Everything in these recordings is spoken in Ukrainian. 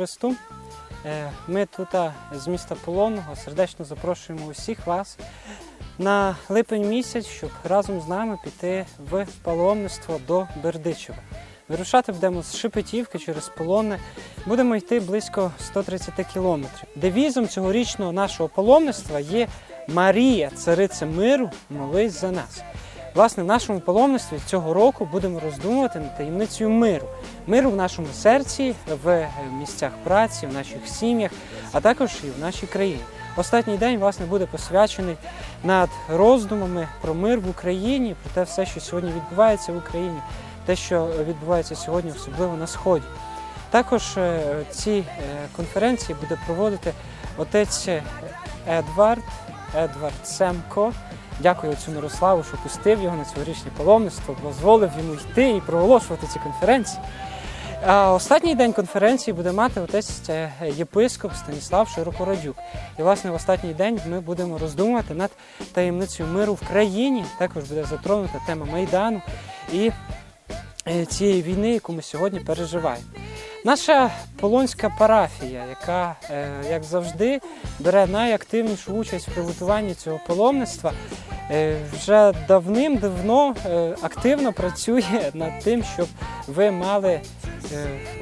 Христу. Е, Ми тут з міста Полонного сердечно запрошуємо усіх вас на липень місяць, щоб разом з нами піти в паломництво до Бердичева. Вирушати будемо з Шепетівки через Полонне. Будемо йти близько 130 кілометрів. Девізом цьогорічного нашого паломництва є Марія, цариця миру, молись за нас. Власне, в нашому паломництві цього року будемо роздумувати над таємницею миру. Миру в нашому серці, в місцях праці, в наших сім'ях, а також і в нашій країні. Останній день власне буде посвячений над роздумами про мир в Україні, про те все, що сьогодні відбувається в Україні, те, що відбувається сьогодні, особливо на сході. Також е, ці е, конференції буде проводити отець Едвард, Едвард Семко. Дякую отцю Мирославу, що пустив його на цьогорічне паломництво, дозволив йому йти і проголошувати ці конференції. А останній день конференції буде мати отець е, єпископ Станіслав Широкородюк. І, власне, в останній день ми будемо роздумувати над таємницею миру в країні. Також буде затронута тема Майдану і е, цієї війни, яку ми сьогодні переживаємо. Наша полонська парафія, яка, е, як завжди, бере найактивнішу участь в приготуванні цього паломництва, вже давним-давно е, активно працює над тим, щоб ви мали е,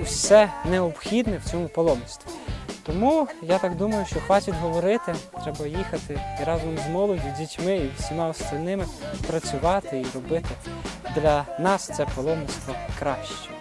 усе необхідне в цьому паломництві. Тому я так думаю, що хватить говорити, треба їхати і разом з молоддю, дітьми і всіма остальними працювати і робити для нас це паломництво краще.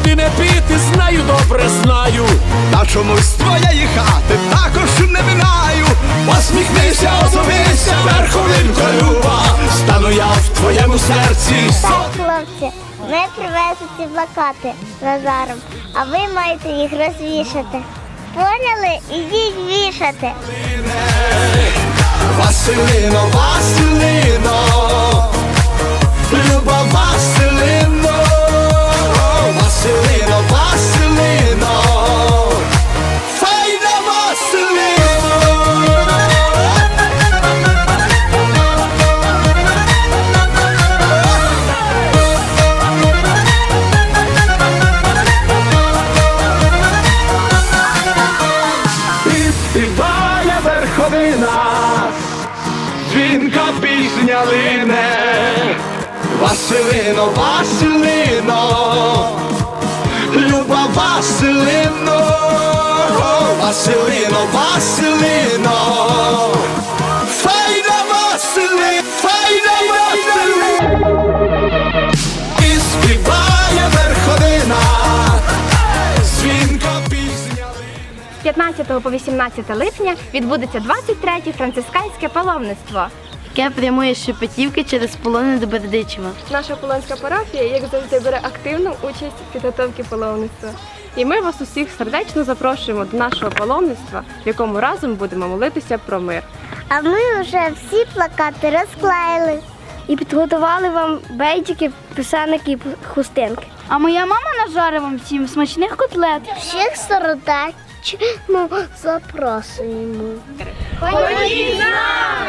Краси не пити, знаю, добре знаю. Та чомусь твоєї хати також не минаю. Посміхнися, озовися, верховинко люба. Стану я в твоєму серці. Так, хлопці, ми привезли ці плакати Назаром, а ви маєте їх розвішати. Поняли? Ідіть вішати. Василино, Василино, Люба Василино, верховина, дзвінка пісня лине, Василино, Василино, Люба Василино, Василино, Василино, 16 по 18 липня відбудеться 23-й францисканське паломництво. Яке прямує Шепетівки через полони до Бердичева. Наша полонська парафія, як завжди, бере активну участь у підготовці паломництва. І ми вас усіх сердечно запрошуємо до нашого паломництва, в якому разом будемо молитися про мир. А ми вже всі плакати розклеїли і підготували вам бейджики, писаники і хустинки. А моя мама нажарила вам всім смачних котлет. Всіх сиротать сородачимо запрошуємо. Нами!